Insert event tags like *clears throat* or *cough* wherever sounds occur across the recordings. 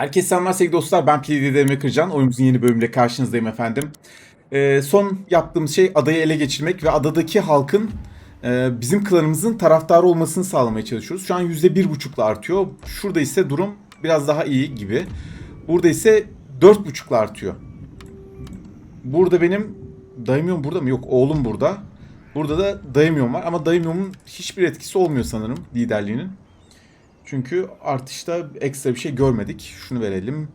Herkese selamlar sevgili dostlar. Ben PDD'mi Kırcan. Oyunumuzun yeni bölümüyle karşınızdayım efendim. Ee, son yaptığımız şey adayı ele geçirmek ve adadaki halkın e, bizim klanımızın taraftarı olmasını sağlamaya çalışıyoruz. Şu an %1.5'la artıyor. Şurada ise durum biraz daha iyi gibi. Burada ise 4.5'la artıyor. Burada benim dayımıyorum burada mı? Yok oğlum burada. Burada da dayımıyorum var ama dayımıyormun hiçbir etkisi olmuyor sanırım liderliğinin. Çünkü artışta ekstra bir şey görmedik. Şunu verelim.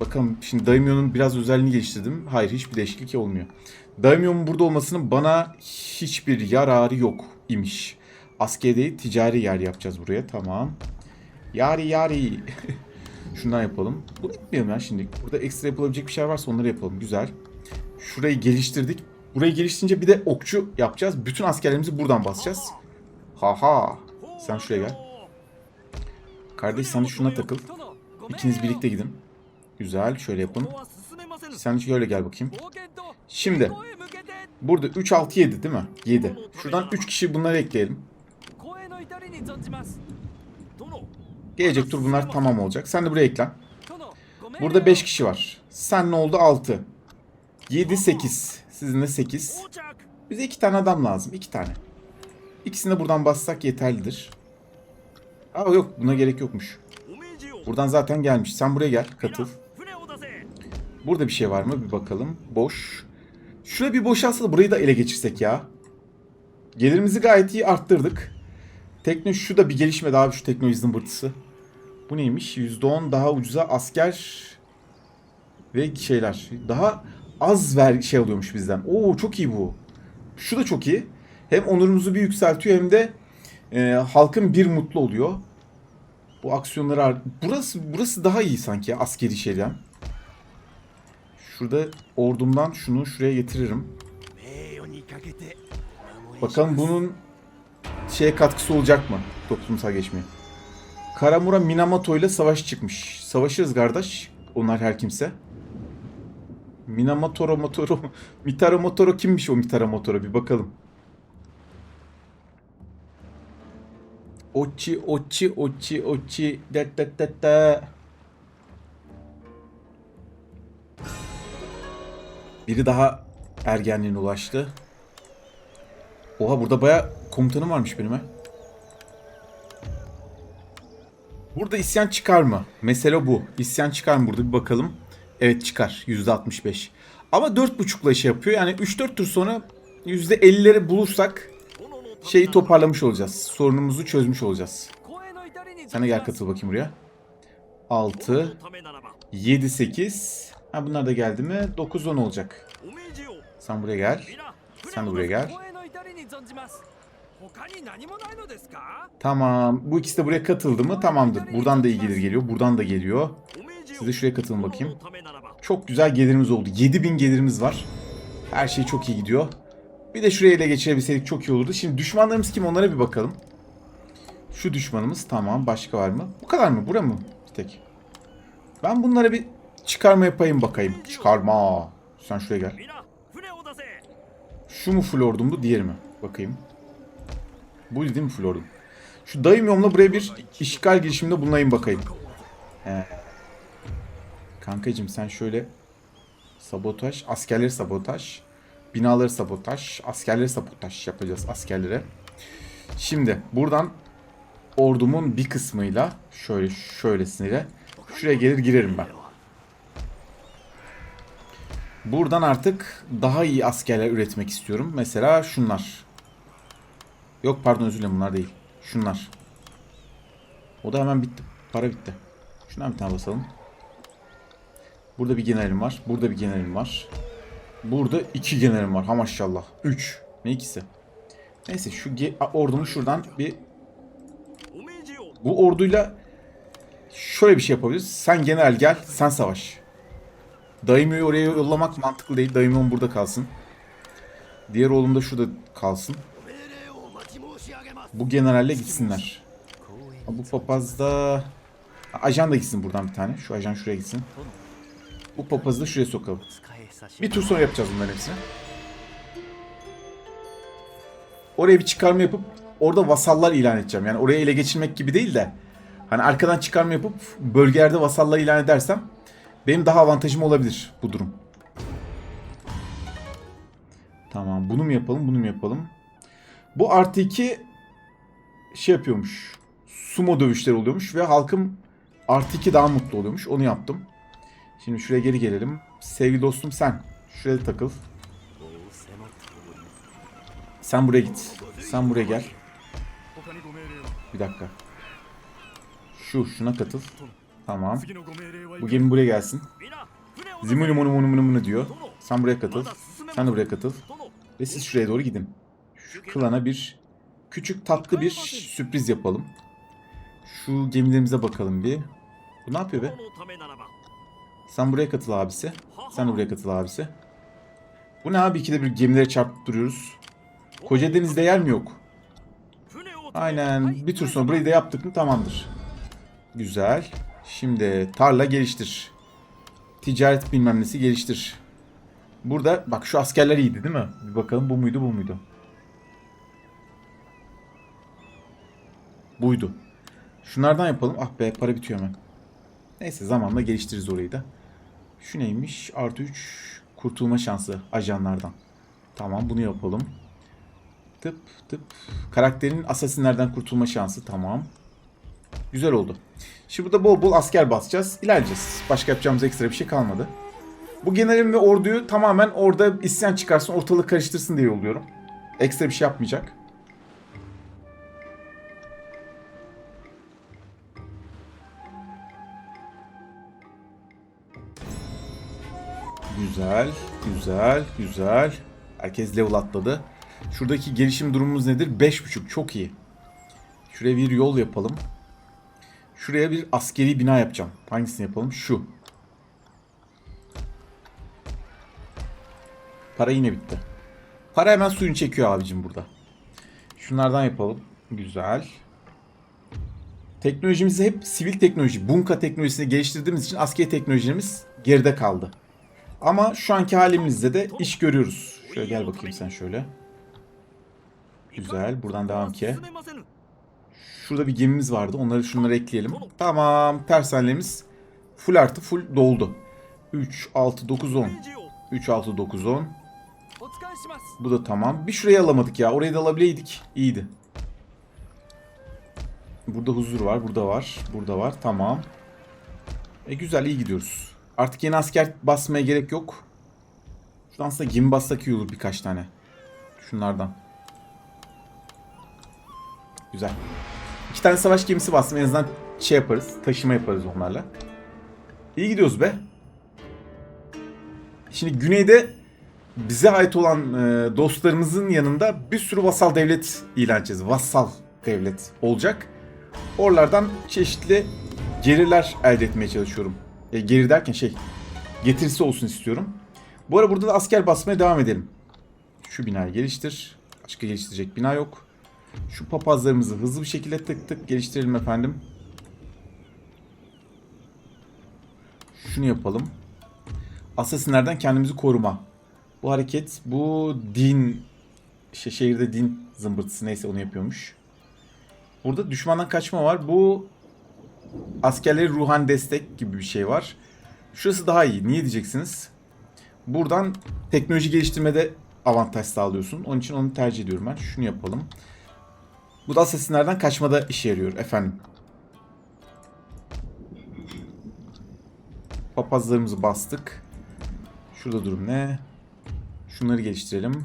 Bakalım şimdi Daimyo'nun biraz özelliğini geliştirdim. Hayır hiçbir değişiklik olmuyor. Daimyo'nun burada olmasının bana hiçbir yararı yok imiş. Askeri değil ticari yer yapacağız buraya. Tamam. Yari yari. *laughs* Şundan yapalım. Bunu yapmayalım ya şimdi. Burada ekstra yapılabilecek bir şey varsa onları yapalım. Güzel. Şurayı geliştirdik. Burayı geliştirince bir de okçu yapacağız. Bütün askerlerimizi buradan basacağız. Haha. Sen şuraya gel. Kardeş sen şuna takıl. İkiniz birlikte gidin. Güzel. Şöyle yapın. Sen şöyle gel bakayım. Şimdi burada 3 6 7 değil mi? 7. Şuradan 3 kişi bunları ekleyelim. Gelecek tur bunlar tamam olacak. Sen de buraya eklen. Burada 5 kişi var. Sen ne oldu? 6. 7 8. Sizin de 8. Bize 2 tane adam lazım. 2 tane. İkisini de buradan bassak yeterlidir. Aa yok buna gerek yokmuş. Buradan zaten gelmiş. Sen buraya gel. Katıl. Burada bir şey var mı? Bir bakalım. Boş. Şuraya bir boşalsa da burayı da ele geçirsek ya. Gelirimizi gayet iyi arttırdık. Tekno şu da bir gelişme daha şu teknoloji zımbırtısı. Bu neymiş? %10 daha ucuza asker ve şeyler. Daha az ver şey alıyormuş bizden. Oo çok iyi bu. Şu da çok iyi. Hem onurumuzu bir yükseltiyor hem de e, halkın bir mutlu oluyor. Bu aksiyonları ar- burası burası daha iyi sanki askeri şeyden. Şurada ordumdan şunu şuraya getiririm. Bakalım bunun şeye katkısı olacak mı toplumsal geçmeye? Karamura Minamoto ile savaş çıkmış. Savaşırız kardeş. Onlar her kimse. Minamoto Motoro Mitaro Motoro kimmiş o Mitaro Motoro bir bakalım. Ochi ochi ochi ochi da da da da. Biri daha ergenliğine ulaştı. Oha burada baya komutanım varmış benim ha. Burada isyan çıkar mı? Mesele bu. İsyan çıkar mı burada bir bakalım. Evet çıkar. %65. Ama 4.5'la şey yapıyor. Yani 3-4 tur sonra %50'leri bulursak şeyi toparlamış olacağız. Sorunumuzu çözmüş olacağız. De gel katıl bakayım buraya. 6, 7, 8. Ha bunlar da geldi mi? 9, 10 olacak. Sen buraya gel. Sen de buraya gel. Tamam. Bu ikisi de buraya katıldı mı? Tamamdır. Buradan da iyi gelir geliyor. Buradan da geliyor. Siz de şuraya katılın bakayım. Çok güzel gelirimiz oldu. 7000 gelirimiz var. Her şey çok iyi gidiyor. Bir de şuraya ele geçirebilseydik çok iyi olurdu. Şimdi düşmanlarımız kim onlara bir bakalım. Şu düşmanımız tamam. Başka var mı? Bu kadar mı? Bura mı? Bir tek. Ben bunlara bir çıkarma yapayım bakayım. Çıkarma. Sen şuraya gel. Şu mu full ordumdu diğeri mi? Bakayım. Buydu değil mi full? Şu dayım yoluna buraya bir işgal girişiminde bulunayım bakayım. Kankacım sen şöyle sabotaj, askerleri sabotaj, binaları sabotaj, askerleri sabotaj yapacağız askerlere. Şimdi buradan ordumun bir kısmıyla şöyle şöylesine şuraya gelir girerim ben. Buradan artık daha iyi askerler üretmek istiyorum. Mesela şunlar. Yok pardon özür dilerim bunlar değil. Şunlar. O da hemen bitti. Para bitti. Şuna bir tane basalım. Burada bir generalim var. Burada bir generalim var. Burada iki generalim var. Ha maşallah. Üç. Ne ikisi? Neyse şu ordumu şuradan bir... Bu orduyla şöyle bir şey yapabiliriz. Sen general gel. Sen savaş. Daimyo'yu oraya yollamak mantıklı değil. Daimyo'm burada kalsın. Diğer oğlum da şurada kalsın. Bu generalle gitsinler. Bu papaz da... Ajan da gitsin buradan bir tane. Şu ajan şuraya gitsin. Bu papazı da şuraya sokalım. Bir tur sonra yapacağız bunların hepsini. Oraya bir çıkarma yapıp orada vasallar ilan edeceğim. Yani oraya ele geçirmek gibi değil de Hani arkadan çıkarma yapıp bölgelerde vasallığı ilan edersem benim daha avantajım olabilir bu durum. Tamam bunu mu yapalım bunu mu yapalım. Bu artı 2 şey yapıyormuş. Sumo dövüşleri oluyormuş ve halkım artı 2 daha mutlu oluyormuş. Onu yaptım. Şimdi şuraya geri gelelim. Sevgili dostum sen. Şuraya takıl. Sen buraya git. Sen buraya gel. Bir dakika. Şu şuna katıl. Tamam. Bu gemi buraya gelsin. Zimuni munu munu munu munu diyor. Sen buraya katıl. Sen de buraya katıl. Ve siz şuraya doğru gidin. Şu klana bir küçük tatlı bir sürpriz yapalım. Şu gemilerimize bakalım bir. Bu ne yapıyor be? Sen buraya katıl abisi. Sen de buraya katıl abisi. Bu ne abi ikide bir gemilere çarpıp duruyoruz. Koca denizde yer mi yok? Aynen. Bir tur sonra burayı da yaptık mı tamamdır. Güzel. Şimdi tarla geliştir. Ticaret bilmem nesi geliştir. Burada bak şu askerler iyiydi değil mi? Bir bakalım bu muydu bu muydu? Buydu. Şunlardan yapalım. Ah be para bitiyor hemen. Neyse zamanla geliştiririz orayı da. Şu neymiş? Artı 3 kurtulma şansı ajanlardan. Tamam bunu yapalım. Tıp tıp. Karakterin asasinlerden kurtulma şansı. Tamam. Güzel oldu. Şimdi burada bol bol asker basacağız. İlerleyeceğiz. Başka yapacağımız ekstra bir şey kalmadı. Bu generalin ve orduyu tamamen orada isyan çıkarsın, ortalığı karıştırsın diye yolluyorum. Ekstra bir şey yapmayacak. Güzel, güzel, güzel. Herkes level atladı. Şuradaki gelişim durumumuz nedir? 5.5 çok iyi. Şuraya bir yol yapalım. Şuraya bir askeri bina yapacağım. Hangisini yapalım? Şu. Para yine bitti. Para hemen suyunu çekiyor abicim burada. Şunlardan yapalım. Güzel. Teknolojimizi hep sivil teknoloji, bunka teknolojisini geliştirdiğimiz için askeri teknolojimiz geride kaldı. Ama şu anki halimizde de iş görüyoruz. Şöyle gel bakayım sen şöyle. Güzel. Buradan devam ki. Şurada bir gemimiz vardı. Onları şunları ekleyelim. Tamam. Tersanemiz full artı full doldu. 3, 6, 9, 10. 3, 6, 9, 10. Bu da tamam. Bir şurayı alamadık ya. Orayı da alabileydik. İyiydi. Burada huzur var. Burada var. Burada var. Tamam. E güzel iyi gidiyoruz. Artık yeni asker basmaya gerek yok. Şuradan aslında gemi bassak iyi olur birkaç tane. Şunlardan. Güzel. İki tane savaş gemisi bastım. En azından şey yaparız. Taşıma yaparız onlarla. İyi gidiyoruz be. Şimdi güneyde bize ait olan e, dostlarımızın yanında bir sürü vasal devlet ilan edeceğiz. Vassal devlet olacak. Oralardan çeşitli gelirler elde etmeye çalışıyorum. E, geri derken şey getirisi olsun istiyorum. Bu ara burada da asker basmaya devam edelim. Şu binayı geliştir. Başka geliştirecek bina yok. Şu papazlarımızı hızlı bir şekilde tık tık geliştirelim efendim. Şunu yapalım. Asasinlerden kendimizi koruma. Bu hareket bu din şey, şehirde din zımbırtısı neyse onu yapıyormuş. Burada düşmandan kaçma var. Bu askerleri ruhan destek gibi bir şey var. Şurası daha iyi. Niye diyeceksiniz? Buradan teknoloji geliştirmede avantaj sağlıyorsun. Onun için onu tercih ediyorum ben. Şunu yapalım. Bu da asesinlerden kaçmada işe yarıyor efendim. Papazlarımızı bastık. Şurada durum ne? Şunları geliştirelim.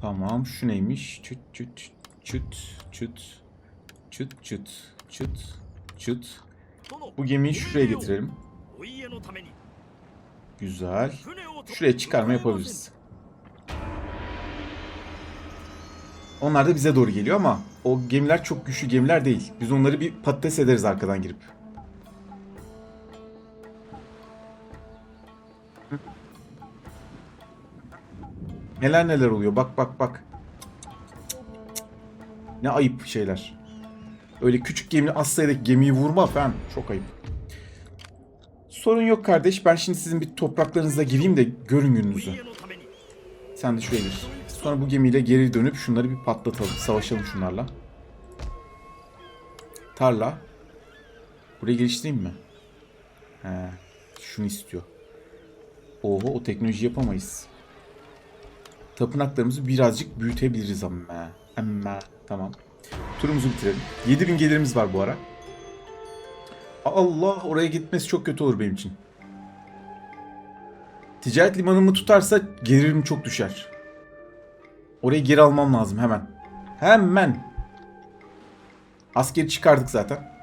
Tamam şu neymiş? Çüt çüt çüt çüt çüt çüt çüt çüt. Bu gemiyi şuraya getirelim. Güzel. Şuraya çıkarma yapabiliriz. Onlar da bize doğru geliyor ama o gemiler çok güçlü gemiler değil. Biz onları bir patates ederiz arkadan girip. Neler neler oluyor. Bak bak bak. Ne ayıp şeyler. Öyle küçük gemi az sayıdaki gemiyi vurma falan. Çok ayıp. Sorun yok kardeş. Ben şimdi sizin bir topraklarınıza gireyim de görün gününüzü. Sen de şuraya gir. Sonra bu gemiyle geri dönüp şunları bir patlatalım. Savaşalım şunlarla. Tarla. Burayı geliştireyim mi? He, şunu istiyor. Oho o teknoloji yapamayız. Tapınaklarımızı birazcık büyütebiliriz ama. Ama tamam. Turumuzu bitirelim. 7000 gelirimiz var bu ara. Allah oraya gitmesi çok kötü olur benim için. Ticaret limanımı tutarsa gelirim çok düşer. Orayı geri almam lazım hemen. Hemen. Askeri çıkardık zaten.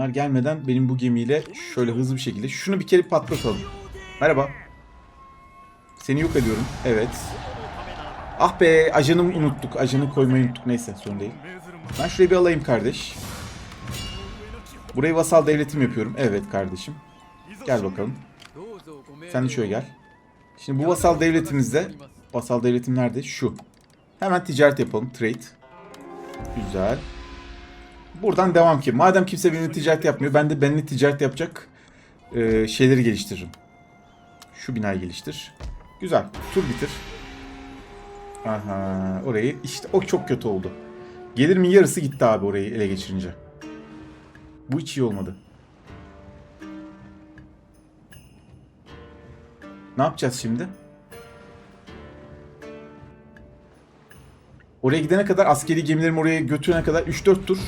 Bunlar gelmeden benim bu gemiyle şöyle hızlı bir şekilde şunu bir kere patlatalım. Merhaba. Seni yok ediyorum. Evet. Ah be ajanımı unuttuk. Ajanı koymayı unuttuk. Neyse sorun değil. Ben şurayı bir alayım kardeş. Burayı vasal devletim yapıyorum. Evet kardeşim. Gel bakalım. Sen de şöyle gel. Şimdi bu vasal devletimizde vasal devletim nerede? Şu. Hemen ticaret yapalım. Trade. Güzel. Buradan devam ki. Madem kimse benimle ticaret yapmıyor, ben de benimle ticaret yapacak e, şeyleri geliştiririm. Şu binayı geliştir. Güzel. Tur bitir. Aha, orayı işte o çok kötü oldu. Gelirimin yarısı gitti abi orayı ele geçirince. Bu hiç iyi olmadı. Ne yapacağız şimdi? Oraya gidene kadar askeri gemilerimi oraya götürene kadar 3-4 tur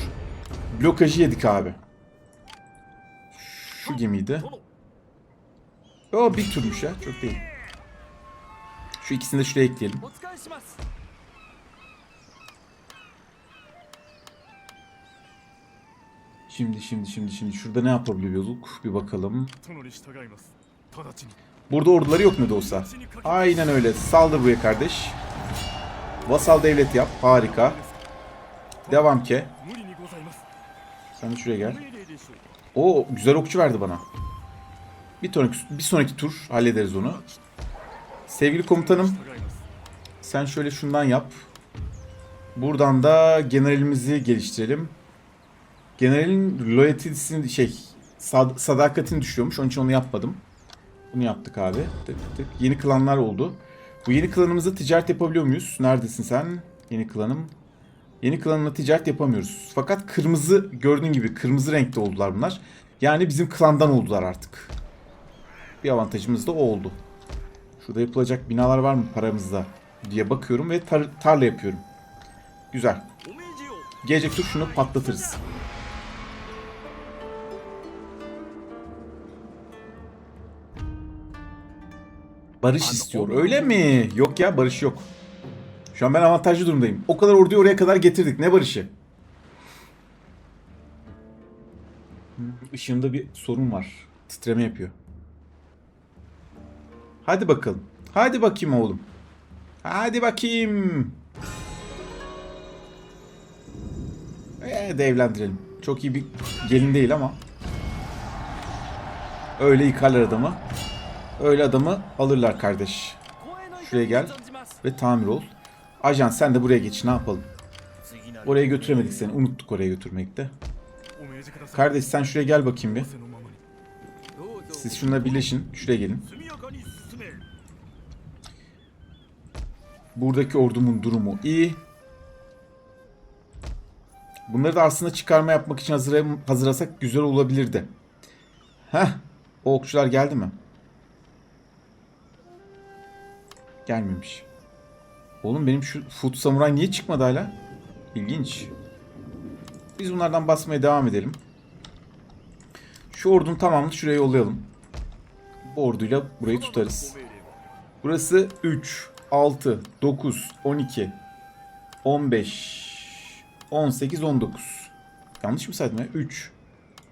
Blokajı yedik abi. Şu gemiydi. O bir turmuş ya. Çok değil. Şu ikisini de şuraya ekleyelim. Şimdi şimdi şimdi şimdi şurada ne yapabiliyorduk bir bakalım. Burada orduları yok ne de olsa. Aynen öyle. Saldır buraya kardeş. Vasal devlet yap. Harika. Devam ke. Sen de şuraya gel. O güzel okçu verdi bana. Bir sonraki, bir sonraki tur hallederiz onu. Sevgili komutanım. Sen şöyle şundan yap. Buradan da generalimizi geliştirelim. Generalin loyalitesini şey sad sadakatini düşüyormuş. Onun için onu yapmadım. Bunu yaptık abi. Tık tık. Yeni klanlar oldu. Bu yeni klanımızda ticaret yapabiliyor muyuz? Neredesin sen? Yeni klanım. Yeni klanla ticaret yapamıyoruz. Fakat kırmızı gördüğün gibi kırmızı renkte oldular bunlar. Yani bizim klandan oldular artık. Bir avantajımız da o oldu. Şurada yapılacak binalar var mı paramızda diye bakıyorum ve tar tarla yapıyorum. Güzel. Gelecek tur şunu patlatırız. Barış istiyor. Öyle mi? Yok ya barış yok. Şu an ben avantajlı durumdayım. O kadar orduyu oraya kadar getirdik. Ne barışı? Işığımda bir sorun var. Titreme yapıyor. Hadi bakalım. Hadi bakayım oğlum. Hadi bakayım. Ee, de. Çok iyi bir gelin değil ama. Öyle yıkarlar adamı. Öyle adamı alırlar kardeş. Şuraya gel ve tamir ol. Ajan sen de buraya geç ne yapalım. Oraya götüremedik seni. Unuttuk oraya götürmekte. Kardeş sen şuraya gel bakayım bir. Siz şunla birleşin. Şuraya gelin. Buradaki ordumun durumu iyi. Bunları da aslında çıkarma yapmak için hazırlasak güzel olabilirdi. Heh. O okçular geldi mi? Gelmemiş. Oğlum benim şu Food Samurai niye çıkmadı hala? İlginç. Biz bunlardan basmaya devam edelim. Şu ordunun tamamını şuraya yollayalım. Bu orduyla burayı tutarız. Burası 3, 6, 9, 12, 15, 18, 19. Yanlış mı saydım ya? 3,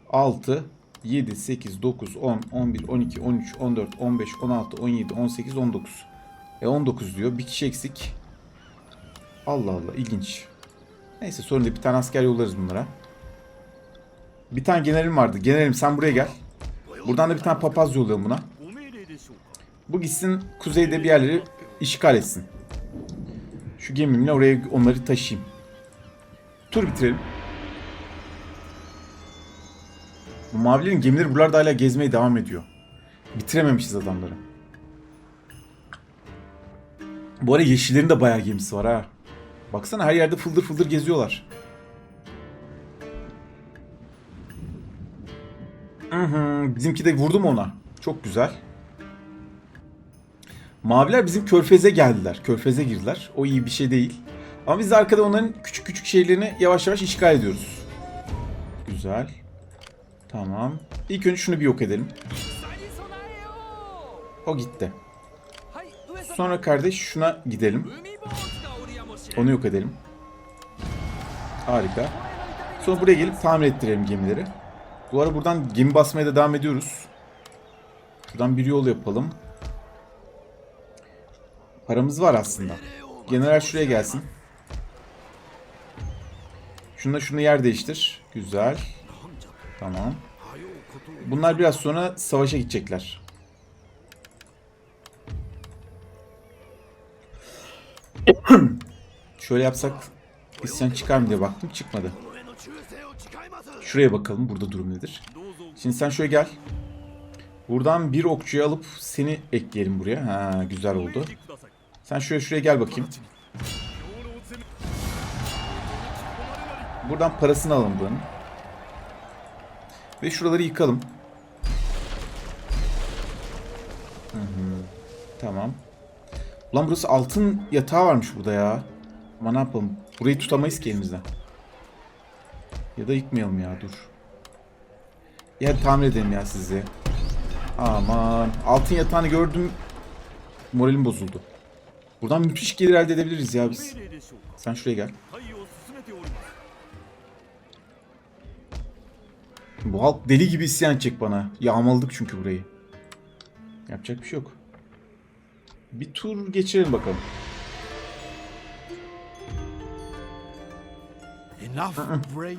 6, 7, 8, 9, 10, 11, 12, 13, 14, 15, 16, 17, 18, 19. E 19 diyor. Bir kişi eksik. Allah Allah ilginç. Neyse sorun değil bir tane asker yollarız bunlara. Bir tane generalim vardı. Generalim sen buraya gel. Buradan da bir tane papaz yollayalım buna. Bu gitsin kuzeyde bir yerleri işgal etsin. Şu gemimle oraya onları taşıyayım. Tur bitirelim. Bu mavilerin gemileri buralarda hala gezmeye devam ediyor. Bitirememişiz adamları. Bu ara yeşillerin de bayağı gemisi var ha. Baksana her yerde fıldır fıldır geziyorlar. Bizimki de vurdu mu ona? Çok güzel. Maviler bizim körfeze geldiler. Körfeze girdiler. O iyi bir şey değil. Ama biz de arkada onların küçük küçük şehirlerini yavaş yavaş işgal ediyoruz. Güzel. Tamam. İlk önce şunu bir yok edelim. O gitti. Sonra kardeş şuna gidelim. Onu yok edelim. Harika. Sonra buraya gelip tamir ettirelim gemileri. Bu ara buradan gemi basmaya da devam ediyoruz. Buradan bir yol yapalım. Paramız var aslında. General şuraya gelsin. Şununla şunu yer değiştir. Güzel. Tamam. Bunlar biraz sonra savaşa gidecekler. *clears throat* Şöyle yapsak isyan çıkar mı diye baktım. Çıkmadı. Şuraya bakalım burada durum nedir. Şimdi sen şöyle gel. Buradan bir okçuyu alıp seni ekleyelim buraya. Ha güzel oldu. Sen şöyle şuraya gel bakayım. Buradan parasını alalım buranın. Ve şuraları yıkalım. Hı hı. Tamam. Ulan burası altın yatağı varmış burada ya. Ama ne yapalım? Burayı tutamayız ki elimizde. Ya da yıkmayalım ya dur. Ya tamir edelim ya sizi. Aman. Altın yatağını gördüm. Moralim bozuldu. Buradan müthiş gelir elde edebiliriz ya biz. Sen şuraya gel. Bu halk deli gibi isyan edecek bana. Yağmaladık çünkü burayı. Yapacak bir şey yok. Bir tur geçirelim bakalım. Enough, brave.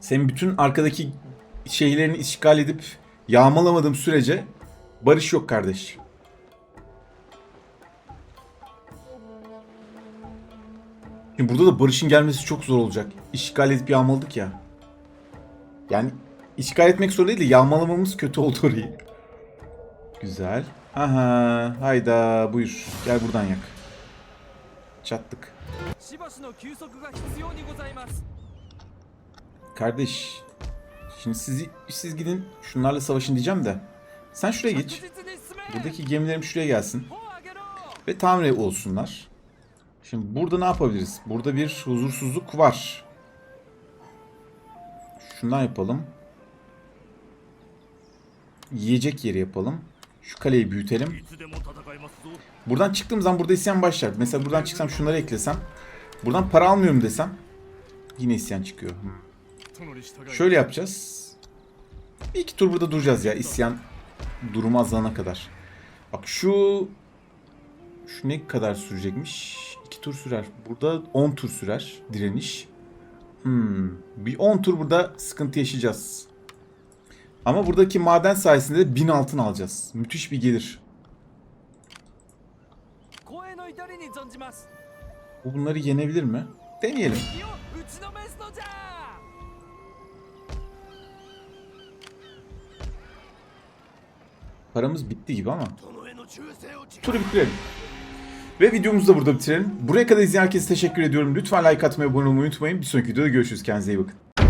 Senin bütün arkadaki şehirlerini işgal edip yağmalamadığım sürece barış yok kardeş. Şimdi burada da barışın gelmesi çok zor olacak. İşgal edip yağmaladık ya. Yani işgal etmek zor değil de yağmalamamız kötü oldu orayı. Güzel. Aha, hayda buyur. Gel buradan yak. Çattık. Kardeş. Şimdi siz, siz gidin şunlarla savaşın diyeceğim de. Sen şuraya geç. Buradaki gemilerim şuraya gelsin. Ve tamir olsunlar. Şimdi burada ne yapabiliriz? Burada bir huzursuzluk var. Şundan yapalım. Yiyecek yeri yapalım. Şu kaleyi büyütelim. Buradan çıktığım zaman burada isyan başlar. Mesela buradan çıksam şunları eklesem. Buradan para almıyorum desem. Yine isyan çıkıyor. Şöyle yapacağız. Bir iki tur burada duracağız ya isyan durumu azalana kadar. Bak şu şu ne kadar sürecekmiş? 2 tur sürer. Burada 10 tur sürer direniş. Hmm. Bir 10 tur burada sıkıntı yaşayacağız. Ama buradaki maden sayesinde de 1000 altın alacağız. Müthiş bir gelir. Bu bunları yenebilir mi? Deneyelim. Paramız bitti gibi ama. Turu bitirelim. Ve videomuzu da burada bitirelim. Buraya kadar izleyen herkese teşekkür ediyorum. Lütfen like atmayı, abone olmayı unutmayın. Bir sonraki videoda görüşürüz. Kendinize iyi bakın.